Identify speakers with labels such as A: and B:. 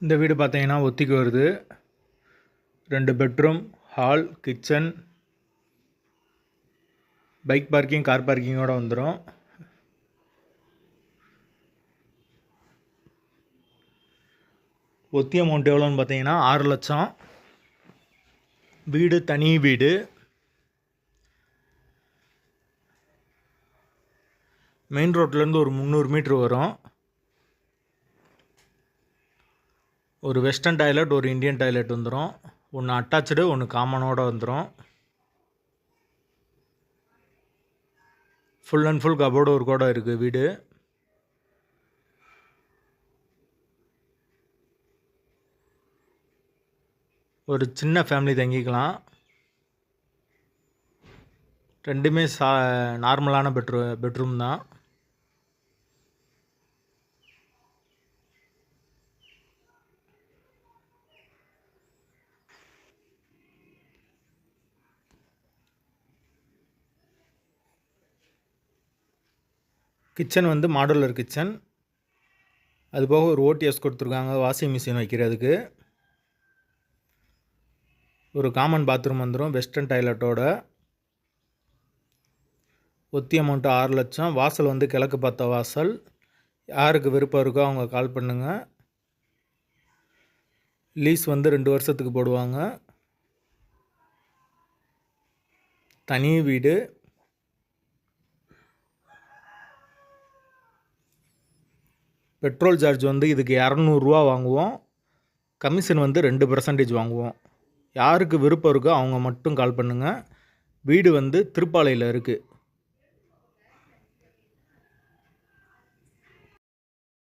A: இந்த வீடு பார்த்தீங்கன்னா ஒத்திக்கு வருது. ரெண்டு bedroom hall kitchen. Bike parking car பார்க்கிங்கோட வந்துடும் ஒத்தி அமௌண்ட் எவ்வளோன்னு பார்த்தீங்கன்னா ஆறு லட்சம். வீடு தனி வீடு. மெயின் ரோட்லேருந்து ஒரு முந்நூறு மீட்ரு வரும். ஒரு வெஸ்டர்ன் டாய்லெட் ஒரு இந்தியன் டாய்லெட் வந்துடும் ஒன்று அட்டாச்சு ஒன்று காமனோட வந்துடும் ஃபுல் அண்ட் ஃபுல் கபோர்டு ஒரு கூட இருக்குது வீடு. ஒரு சின்ன ஃபேமிலி தங்கிக்கலாம். ரெண்டுமே சா நார்மலான பெட்ரூ பெட்ரூம் தான். கிச்சன் வந்து மாடுலர் கிச்சன். அது போக ஒரு ஓடிஎஸ் கொடுத்துருக்காங்க வாஷிங் மிஷின் வைக்கிறதுக்கு. ஒரு காமன் பாத்ரூம் வந்துடும் வெஸ்டர்ன் டாய்லெட்டோட ஒத்தி அமௌண்ட்டு ஆறு லட்சம். வாசல் வந்து கிழக்கு பார்த்த வாசல். யாருக்கு விருப்பம் இருக்கோ அவங்க கால் பண்ணுங்கள் லீஸ் வந்து ரெண்டு வருஷத்துக்கு போடுவாங்க. தனி வீடு. பெட்ரோல் சார்ஜ் வந்து இதுக்கு இரநூறுவா வாங்குவோம். கமிஷன் வந்து ரெண்டு பர்சன்டேஜ் வாங்குவோம். யாருக்கு விருப்பம் இருக்கோ அவங்க மட்டும் கால் பண்ணுங்கள் வீடு வந்து திருப்பாலையில் இருக்குது